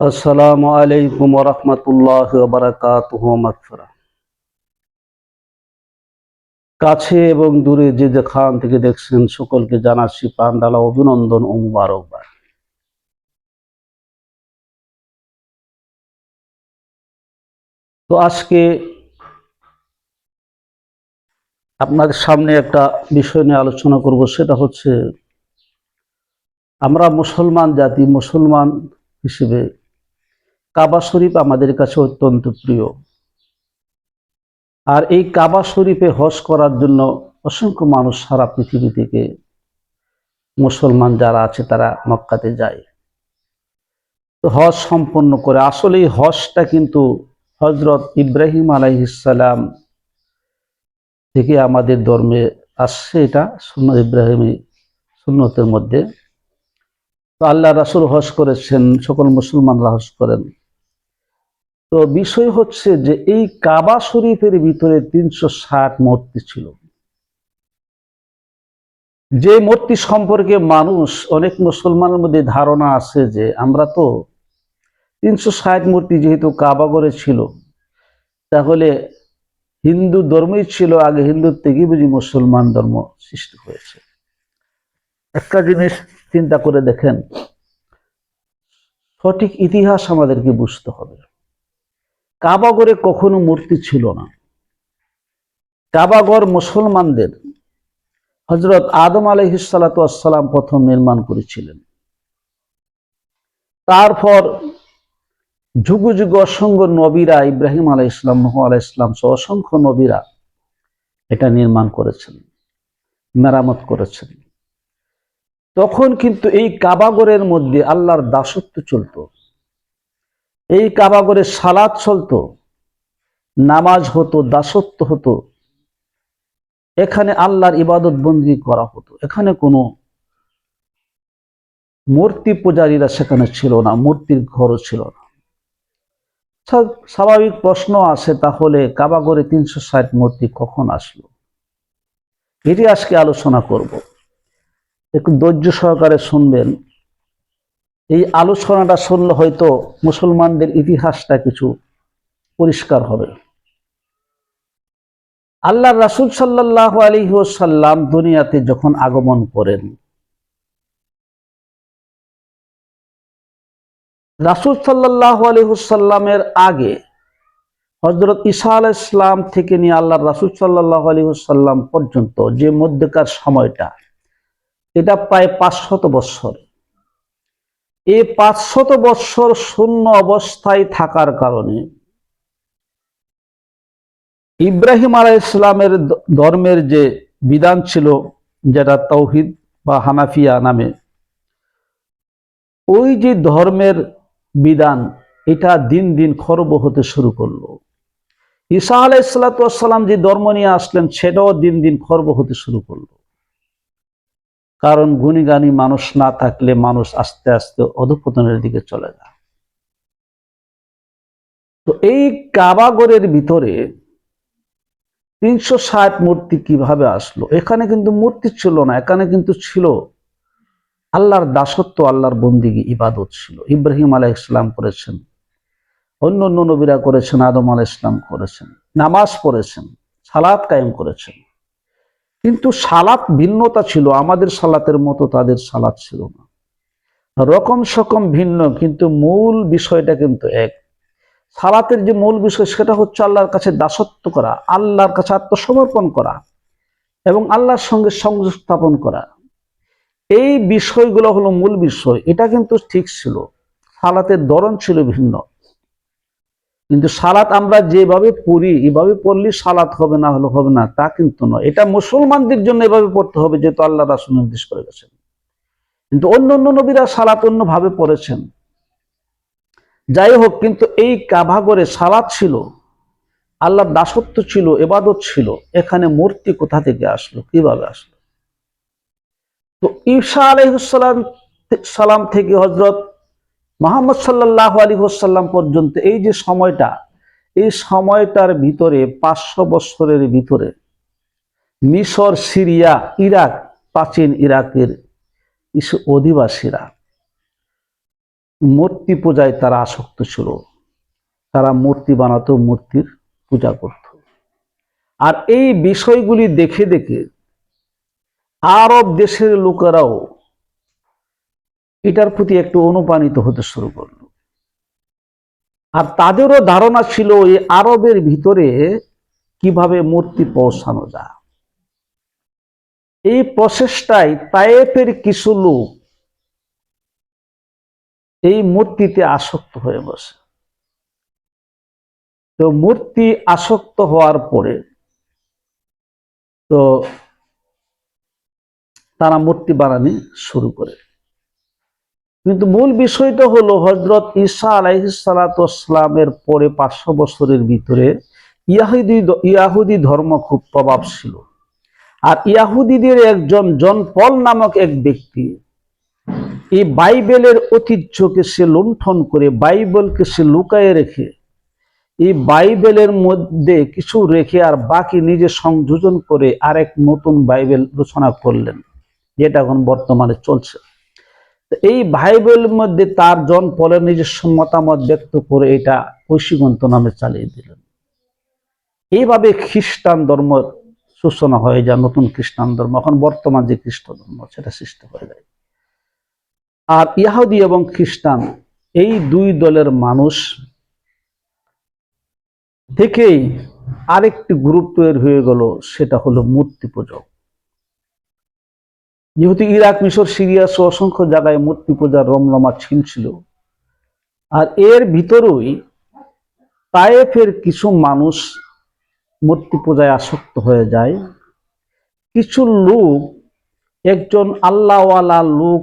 আসসালামু আলাইকুম রহমতুল্লাহ বারাকাতুহ মাগফিরা। কাছে এবং দূরে যে যেখান থেকে দেখছেন সকলকে জানাচ্ছি প্রাণডালা অভিনন্দন ও মুবারকবাদ। তো আজকে আপনাদের সামনে একটা বিষয় নিয়ে আলোচনা করব, সেটা হচ্ছে আমরা মুসলমান জাতি, মুসলমান হিসেবে কাবা শরীফ আমাদের কাছে অত্যন্ত প্রিয়। আর এই কাবা শরীফে হজ করার জন্য অসংখ্য মানুষ সারা পৃথিবী থেকে মুসলমান যারা আছে তারা মক্কাতে যায়। তো হজ সম্পন্ন করে, আসলে এই হজটা কিন্তু হজরত ইব্রাহিম আলাইহিসাল্লাম থেকে আমাদের ধর্মে আসছে এটা, সুন্নত ইব্রাহিমী সুন্নতের মধ্যে। তো আল্লাহ রাসুল হজ করেছেন, সকল মুসলমানরা হজ করেন। তো বিষয় হচ্ছে যে এই কাবা শরীফের ভিতরে তিনশো ষাট মূর্তি ছিল। যে মূর্তি সম্পর্কে মানুষ, অনেক মুসলমানের মধ্যে ধারণা আছে যে আমরা তো তিনশো ষাট মূর্তি যেহেতু কাবাগরে ছিল, তাহলে হিন্দু ধর্মই ছিল, আগে হিন্দুর থেকেই বুঝি মুসলমান ধর্ম সৃষ্টি হয়েছে। একটা জিনিস চিন্তা করে দেখেন, সঠিক ইতিহাস আমাদেরকে বুঝতে হবে। কাবাগরে কখনো মূর্তি ছিল না। কাবাগর মুসলমানদের হজরত আদম আলহিসাল্লাম প্রথম নির্মাণ করেছিলেন। তারপর যুগ যুগ অসংখ্য নবীরা, ইব্রাহিম আলাই ইসলাম নহ আলাই ইসলাম সহ অসংখ্য নবীরা এটা নির্মাণ করেছেন, মেরামত করেছেন। তখন কিন্তু এই কাবাগরের মধ্যে আল্লাহর দাসত্ব চলত। এই কাবাগরে সালাদ চলত, নামাজ হতো, দাসত্ব হতো। এখানে আল্লাহর ইবাদত বন্দী করা হতো। এখানে কোনো মূর্তি পূজারীরা সেখানে ছিল না, মূর্তির ঘরও ছিল না। স্বাভাবিক প্রশ্ন আছে, তাহলে কাবাগরে তিনশো ষাট মূর্তি কখন আসলো? এটি আজকে আলোচনা করব। একটু ধৈর্য সহকারে শুনবেন। এই আলোচনাটা শুনলে হয়তো মুসলমানদের ইতিহাসটা কিছু পরিষ্কার হবে। আল্লাহ রাসুল সাল্লাহ আলী সাল্লাম দুনিয়াতে যখন আগমন করেন, রাসুল সাল্লাহ আলিহুসাল্লামের আগে হজরত ঈসা আল ইসলাম থেকে নিয়ে আল্লাহ রাসুল সাল্লাহ আলিহুসাল্লাম পর্যন্ত যে মধ্যকার সময়টা এটা প্রায় পাঁচশত বৎসর। এই পাঁচশত বৎসর শূন্য অবস্থায় থাকার কারণে ইব্রাহিম আলাহ ইসলামের ধর্মের যে বিধান ছিল, যেটা তৌহিদ বা হানাফিয়া নামে, ওই যে ধর্মের বিধান, এটা দিন দিন খরব হতে শুরু করল। ঈসা আলাহ ইসলাতাম যে ধর্ম নিয়ে আসলেন, সেটাও দিন দিন খর্ব হতে শুরু করল। কারণ গুণীগানী মানুষ না থাকলে মানুষ আস্তে আস্তে অধপতনের দিকে চলে যায়। তো এই কাবাগরের ভিতরে তিনশো ষাট মূর্তি কীভাবে আসলো? এখানে কিন্তু মূর্তি ছিল না, এখানে কিন্তু ছিল আল্লাহর দাসত্ব, আল্লাহর বন্দিগি, ইবাদত ছিল। ইব্রাহিম আলাহ ইসলাম করেছেন অন্য অন্য নবীরা করেছেন, আদম আলাহ ইসলাম করেছেন, নামাজ পড়েছেন সালাদ কায়েম করেছেন। কিন্তু সালাত ভিন্নতা ছিল, আমাদের সালাতের মতো তাদের সালাত ছিল না। রকম সকম ভিন্ন, কিন্তু মূল বিষয়টা কিন্তু এক। সালাতের যে মূল বিষয়, সেটা হচ্ছে আল্লাহর কাছে দাসত্ব করা, আল্লাহর কাছে আত্মসমর্পণ করা এবং আল্লাহর সঙ্গে সংযোগ স্থাপন করা। এই বিষয়গুলো হলো মূল বিষয়, এটা কিন্তু ঠিক ছিল। সালাতের ধরন ছিল ভিন্ন। কিন্তু সালাত আমরা যেভাবে পড়ি, এভাবে পড়লে সালাত হবে না হলে হবে না, তা কিন্তু নয়। এটা মুসলমানদের জন্য এভাবে পড়তে হবে যেহেতু আল্লাহ রাসুল নির্দেশ করে গেছেন। কিন্তু অন্য অন্য নবীরা সালাত অন্যভাবে পড়েছেন। যাই হোক, কিন্তু এই কাভাগরে সালাত ছিল, আল্লাহর দাসত্ব ছিল এবাদত ছিল, এখানে মূর্তি কোথা থেকে আসলো, কীভাবে আসলো? তো ঈশা আলহিসাল্লাম সালাম থেকে হজরত মোহাম্মদ সাল্লাহ আলী হোসাল্লাম পর্যন্ত এই যে সময়টা, এই সময়টার ভিতরে পাঁচশো বৎসরের ভিতরে মিশর, সিরিয়া, ইরাক, প্রাচীন ইরাকের অধিবাসীরা মূর্তি পূজায় তারা আসক্ত ছিল। তারা মূর্তি বানাতো, মূর্তির পূজা করত। আর এই বিষয়গুলি দেখে দেখে আরব দেশের লোকেরাও এটার প্রতি একটু অনুপ্রাণিত হতে শুরু করল। আর তাদেরও ধারণা ছিল এই আরবের ভিতরে কীভাবে মূর্তি পৌঁছানো যায়। এই প্রচেষ্টায় তায়েফের কিছু লোক এই মূর্তিতে আসক্ত হয়ে বসে। তো মূর্তি আসক্ত হওয়ার পরে তো তারা মূর্তি বানানি শুরু করে। কিন্তু মূল বিষয়টা হলো হজরত ঈসা আলাইসালামের পরে পাঁচশো বছরের ভিতরে ইয়াহুদি ইয়াহুদি ধর্ম খুব প্রভাবশীল আর ইয়াহুদিদের একজন জন পল নামক এক ব্যক্তি, এই বাইবেলের ঐতিহ্যকে সে লুণ্ঠন করে, বাইবেলকে সে লুকায়ে রেখে, এই বাইবেলের মধ্যে কিছু রেখে আর বাকি নিজে সংযোজন করে আরেক নতুন বাইবেল রচনা করলেন, যেটা এখন বর্তমানে চলছে। এই বাইবেলের মধ্যে তার জন পলের নিজস্ব মতামত ব্যক্ত করে এটা ঐশীগন্ত নামে চালিয়ে দিলেন। এইভাবে খ্রিস্টান ধর্ম সূচনা হয়ে যায়, নতুন খ্রিস্টান ধর্ম। এখন বর্তমান যে খ্রিস্ট ধর্ম, সেটা সৃষ্টি হয়ে যায়। আর ইহুদি এবং খ্রিস্টান, এই দুই দলের মানুষ থেকেই আরেকটি গ্রুপ তৈরি হয়ে গেল, সেটা হলো মূর্তি পূজক। যেহেতু ইরাক, মিশর, সিরিয়া সহ অসংখ্য জায়গায় মূর্তি পূজার রমরমা ছিল আর এর ভিতরেই তায়েফের কিছু মানুষ মূর্তি পূজায় আসক্ত হয়ে যায়। কিছু লোক, একজন আল্লাহওয়ালা লোক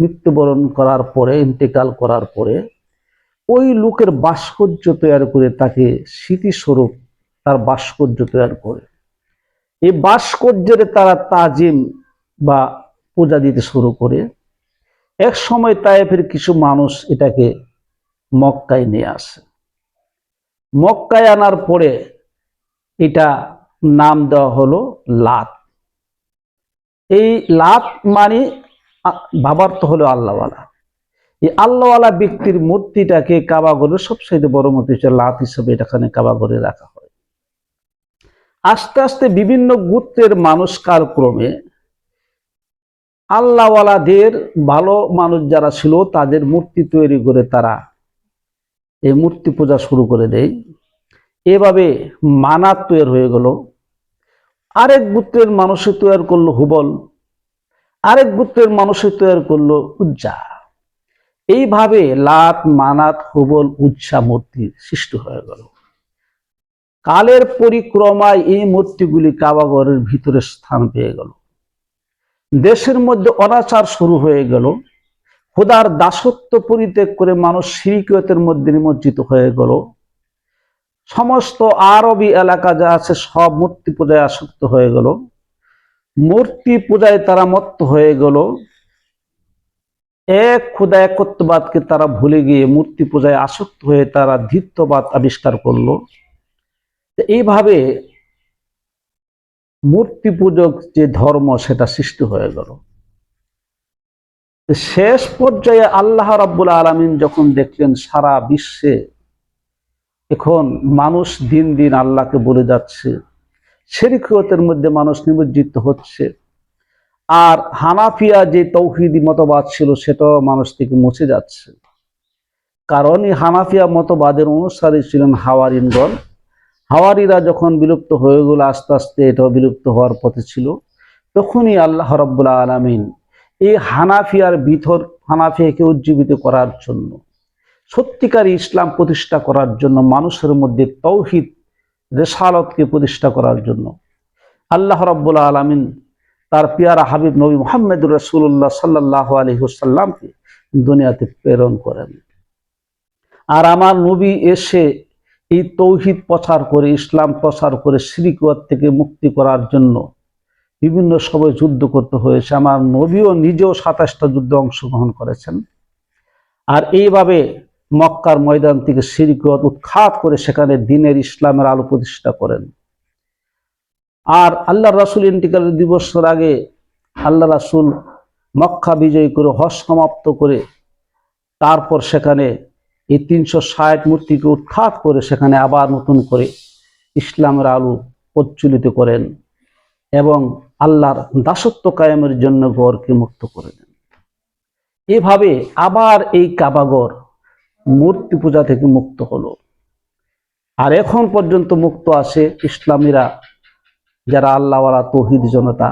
মৃত্যুবরণ করার পরে, ইন্তেকাল করার পরে, ওই লোকের ভাস্কর্য তৈরি করে তাকে স্মৃতিস্বরূপ তার ভাস্কর্য তৈরি করে। এই ভাস্কর্যের তারা তাজিম বা পূজা দিতে শুরু করে, এক সময় তায়েফের কিছু মানুষ এটাকে মক্কায় নিয়ে আসে। মক্কায় আনার পরে এটা নাম দেওয়া হলো লাত। এই লাত মানে ভাবার্থ হলো আল্লাহওয়ালা। এই আল্লাহওয়ালা ব্যক্তির মূর্তিটাকে কাবাগরের সবচেয়ে বড় মূর্তি হচ্ছে লাত হিসেবে এটাখানে কাবাগরে রাখা হয়। আস্তে আস্তে বিভিন্ন গোত্রের মানুষ কালক্রমে আল্লাহওয়ালাদের ভালো মানুষ যারা ছিল, তাদের মূর্তি তৈরি করে তারা এই মূর্তি পূজা শুরু করে দেয়। এভাবে মানাত তৈরি হয়ে গেল। আরেক গুত্রের মানুষে তৈরি করল হুবল, আরেক গুত্রের মানুষে তৈরি করল উজ্জা। এইভাবে লাত, মানাত, হুবল, উজ্জা মূর্তি সৃষ্টি হয়ে গেল। কালের পরিক্রমায় এই মূর্তিগুলি কাবাগরের ভিতরে স্থান পেয়ে গেল। দেশের মধ্যে অনাচার শুরু হয়ে গেল। খোদার দাসত্ব পরিত্যাগ করে মানুষ সিরিকতের মধ্যে নিমজ্জিত হয়ে গেল। সমস্ত আরবি এলাকা যা আছে সব মূর্তি পূজায় আসক্ত হয়ে গেল। মূর্তি পূজায় তারা মত্ত হয়ে গেল। এক ক্ষুদা একত্ববাদকে তারা ভুলে গিয়ে মূর্তি পূজায় আসক্ত হয়ে তারা ধিত্ববাদ আবিষ্কার করল। এইভাবে মূর্তি পূজক যে ধর্ম, সেটা সৃষ্টি হয়ে গেল। শেষ পর্যায়ে আল্লাহ রাব্বুল আলমিন যখন দেখলেন সারা বিশ্বে এখন মানুষ দিন দিন আল্লাহকে বলে যাচ্ছে শেরিকতের মধ্যে মানুষ নিমজ্জিত হচ্ছে, আর হানাফিয়া যে তৌহিদি মতবাদ ছিল, সেটাও মানুষ থেকে মুছে যাচ্ছে। কারণ এই হানাফিয়া মতবাদের অনুসারী ছিলেন হাওয়ারিনগণ হাওয়ারিরা যখন বিলুপ্ত হয়ে গেল, আস্তে আস্তে এটাও বিলুপ্ত হওয়ার পথে ছিল। তখনই আল্লাহ রব্বুল্লা আলমিন এই হানাফিয়ার ভিতর হানাফিয়াকে উজ্জীবিত করার জন্য, সত্যিকার ইসলাম প্রতিষ্ঠা করার জন্য, মানুষের মধ্যে তৌহিদ রেসালতকে প্রতিষ্ঠা করার জন্য আল্লাহ রব্বুল্লা আলমিন তার পিয়ারা হাবিব নবী মোহাম্মদুর রসুল্লাহ সাল্লাহ আলহিহসাল্লামকে দুনিয়াতে প্রেরণ করেন। আর আমার নবী এসে এই তৌহিদ প্রচার করে, ইসলাম প্রচার করে শ্রীকুয়ার থেকে মুক্তি করার জন্য বিভিন্ন সময় যুদ্ধ করতে হয়েছে। আমার নবীও নিজেও সাতাশটা যুদ্ধে অংশগ্রহণ করেছেন। আর এইভাবে মক্কার ময়দান থেকে সিরিকত উৎখাত করে সেখানে দিনের ইসলামের আলো প্রতিষ্ঠা করেন। আর আল্লাহ রাসুল ইন্টিকালের দিবসের আগে আল্লাহ রাসুল মক্কা বিজয় করে হজ সমাপ্ত করে তারপর সেখানে এই তিনশো ষাট মূর্তিকে উৎখাত করে সেখানে আবার নতুন করে ইসলামের আলু প্রজ্বলিত করেন এবং আল্লাহর দাসত্ব কায়েমের জন্য গড়কে মুক্ত করে দেন। এভাবে আবার এই কাবাগর মূর্তি পূজা থেকে মুক্ত হলো। আর এখন পর্যন্ত মুক্ত আছে ইসলামীরা, যারা আল্লাহওয়ালা তৌহিদ জনতা,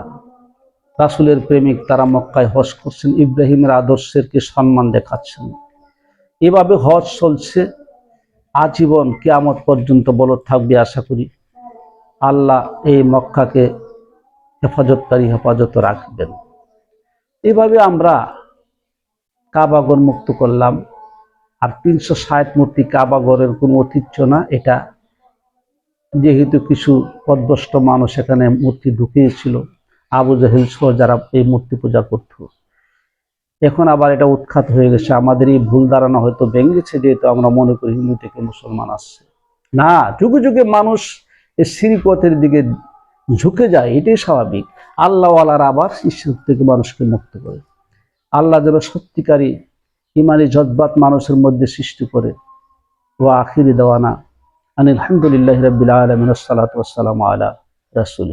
রাসুলের প্রেমিক তারা মক্কায় হজ করছেন, ইব্রাহিমের আদর্শেরকে সম্মান দেখাচ্ছেন। এভাবে হজ চলছে। আজীবন কিয়ামত পর্যন্ত বলত থাকবে আশা করি। আল্লাহ এই মক্কাকে হেফাজতকারী হেফাজত রাখবেন। এভাবে আমরা কাবাগর মুক্ত করলাম। আর তিনশো ষাট মূর্তি কাবাগরের কোনো ঐতিহ্য না, এটা যেহেতু কিছু পদভষ্ট মানুষ এখানে মূর্তি ঢুকিয়েছিল। আবু জাহিল সহ যারা এই মূর্তি পূজা করত। এখন আবার এটা উৎখাত হয়ে গেছে। আমাদের এই ভুল ধারণা হয়তো ভেঙে গেছে যেহেতু আমরা মনে করি হিন্দু থেকে মুসলমান আসছে। না, যুগে যুগে মানুষ এই শ্রীপথের দিকে ঝুঁকে যায়, এটাই স্বাভাবিক। আল্লাহওয়ালার আবার ঈশ্বর থেকে মানুষকে মুক্ত করে। আল্লাহ যেন সত্যিকারী ইমানি জজ্বাত মানুষের মধ্যে সৃষ্টি করে। ও আখিরি দেওয়ানা আনিল আলহামদুলিল্লাহ রবিল আলমিন সালাতাম আলা রাসুল